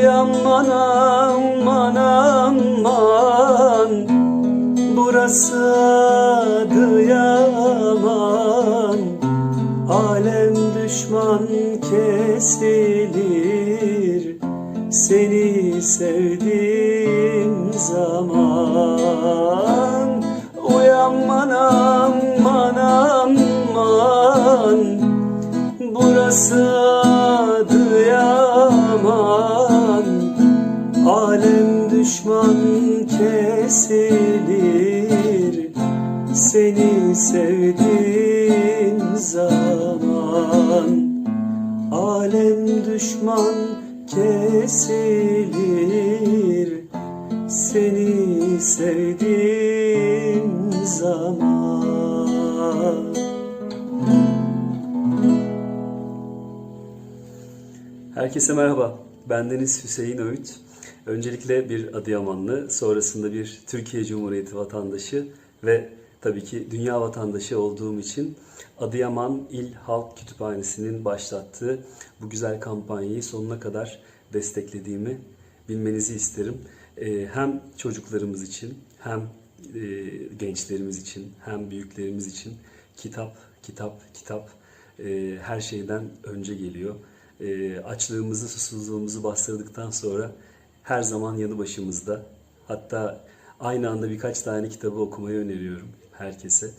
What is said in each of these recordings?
Uyanman aman aman Burası Adıyaman Alem düşman kesilir. Seni sevdiğim zaman. Uyanman aman aman Burası Alem düşman kesilir Seni sevdiğim zaman Alem düşman kesilir Seni sevdiğim zaman Herkese merhaba. Bendeniz Hüseyin Öğüt. Öncelikle bir Adıyamanlı, sonrasında bir Türkiye Cumhuriyeti vatandaşı ve tabii ki dünya vatandaşı olduğum için Adıyaman İl Halk Kütüphanesi'nin başlattığı bu güzel kampanyayı sonuna kadar desteklediğimi bilmenizi isterim. Ee, Hem çocuklarımız için, hem e, gençlerimiz için, hem büyüklerimiz için kitap, kitap, kitap e, her şeyden önce geliyor. E, açlığımızı, susuzluğumuzu bastırdıktan sonra her zaman yanı başımızda. Hatta aynı anda birkaç tane kitabı okumayı öneriyorum herkese.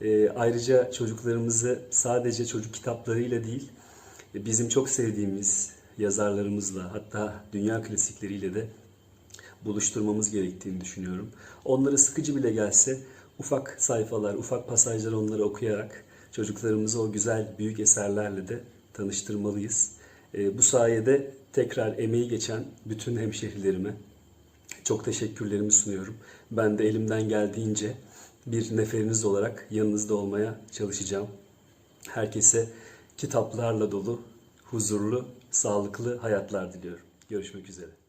E, ayrıca çocuklarımızı sadece çocuk kitaplarıyla değil, e, bizim çok sevdiğimiz yazarlarımızla, hatta dünya klasikleriyle de buluşturmamız gerektiğini düşünüyorum. Onlara sıkıcı bile gelse ufak sayfalar, ufak pasajlar onları okuyarak çocuklarımızı o güzel büyük eserlerle de tanıştırmalıyız. Ee, bu sayede tekrar emeği geçen bütün hemşehrilerime çok teşekkürlerimi sunuyorum. Ben de elimden geldiğince bir neferiniz olarak yanınızda olmaya çalışacağım. Herkese kitaplarla dolu, huzurlu, sağlıklı hayatlar diliyorum. Görüşmek üzere.